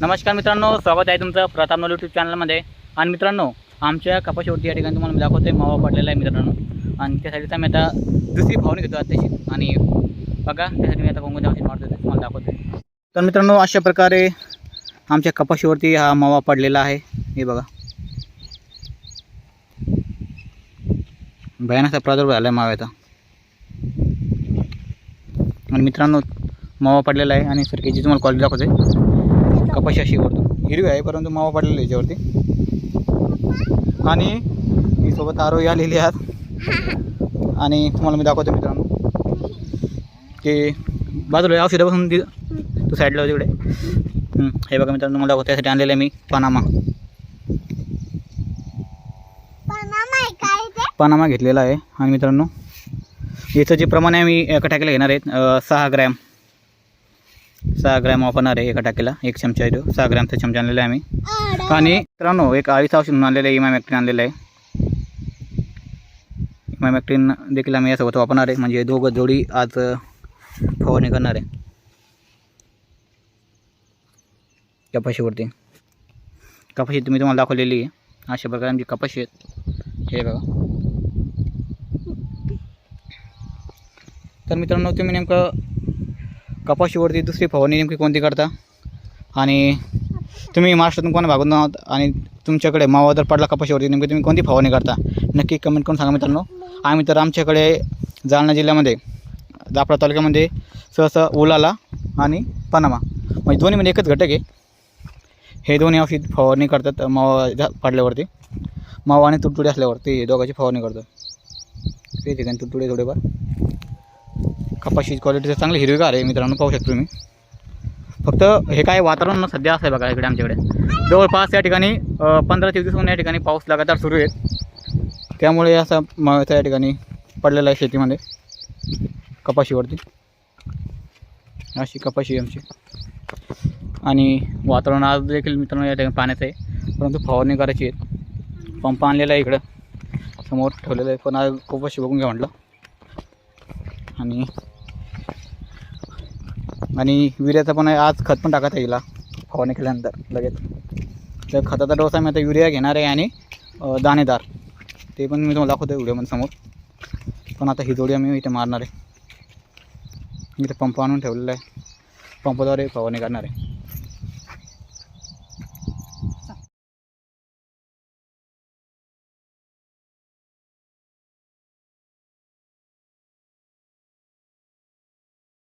नमस्कार मित्रांनो स्वागत आहे तुमचं प्रताप नॉल यूट्यूब चॅनलमध्ये आणि मित्रांनो आमच्या कपाशीवरती या ठिकाणी तुम्हाला मी आहे मावा पडलेला आहे मित्रांनो. आणि त्यासाठी मी आता दुसरी भावनी घेतो आत्ताशी आणि बघा त्यासाठी मी आता कोणकोणत्या औषध मारतो तुम्हाला दाखवतो तर मित्रांनो अशा प्रकारे आमच्या कपाशीवरती हा मावा पडलेला आहे. हे बघा. भयानक प्रादुर्भाव झाला आहे माव्याचा. आणि मित्रांनो मावा पडलेला आहे आणि सरकीची तुम्हाला क्वालिटी दाखवते कपाशी अशी वरतो हिरवी आहे परंतु मावा पडलेला आहे याच्यावरती. आणि ही सोबत आरोही आलेली आहेत आणि तुम्हाला मी दाखवतो मित्रांनो. की बाजूला औषधं बसून दि तू साईडला होती तिकडे हं, बघा मित्रांनो तुम्हाला दाखवतो त्यासाठी आणलेलं आहे मी पनामा. पनामा घेतलेला आहे. आणि मित्रांनो याचं जे प्रमाण आहे मी एका टाकीला घेणार आहेत सहा ग्रॅम. सहा ग्रॅम वापरणार आहे एका टाकीला. एक चमचा आहे तो. सहा ग्रॅमचा चमचा आणलेला आहे आम्ही. आणि मित्रांनो एक अडीच औषध म्हणून आणलेलं आहे इमामॅक्टिन आणलेलं आहे. इमामॅक्टिन देखील आम्ही यासोबत वापरणार आहे. म्हणजे दोघं जोडी आज फवारणी करणार आहे. कपाशीवरती. कपाशी तुम्ही तुम्हाला दाखवलेली आहे. अशा प्रकारे आमची कपाशी आहेत. हे बघा. तर मित्रांनो तुम्ही नेमकं कपाशीवरती दुसरी फवारणी नेमकी कोणती करता? आणि तुम्ही महाराष्ट्रातून कोणा भागून आहात? आणि तुमच्याकडे मावा जर पडला कपाशीवरती नेमकी तुम्ही कोणती फवारणी करता? नक्की कमेंट करून सांगा मित्रांनो. आम्ही तर आमच्याकडे जालना जिल्ह्यामध्ये दापडा तालुक्यामध्ये सहसा ओलाला आणि पनामा म्हणजे दोन्हीमध्ये म्हणजे एकच घटक आहे. हे दोन्ही औषध फवारणी करतात मावा झा- पडल्यावरती. मावा आणि तुटतुडे असल्यावरती दोघांची फवारणी करतात. ते ठिकाणी तुटतुडे थोडेफार. कपाशीची क्वालिटी तर चांगली हिरवीगार आहे मित्रांनो पाहू शकतो तुम्ही. फक्त हे काय वातावरण सध्या असं आहे बघा इकडे आमच्याकडे. जवळपास या ठिकाणी पंधरा ते वीस या ठिकाणी पाऊस लगातार सुरू आहे. त्यामुळे असा मळ्याचा या ठिकाणी पडलेला आहे शेतीमध्ये कपाशीवरती. अशी कपाशी आहे आमची. आणि वातावरण आज देखील मित्रांनो या ठिकाणी पाण्याचं आहे परंतु फवारणी करायची आहे. पंप आणलेला आहे इकडं समोर ठेवलेलं आहे. पण आज कपाशी बघून घ्या म्हटलं. आणि आणि युरियाचा पण आहे, आज खत पण टाकायचं येईल फवारणी केल्यानंतर लगेच. तर खताचा डोस आम्ही आता युरिया घेणार आहे आणि दाणेदार. ते पण मी तुम्हाला दाखवतो व्हिडिओमध्ये समोर. पण आता ही जोडी आम्ही इथे मारणार आहे. इथे पंप आणून ठेवलेला आहे. पंपाद्वारे फवारणी करणार आहे.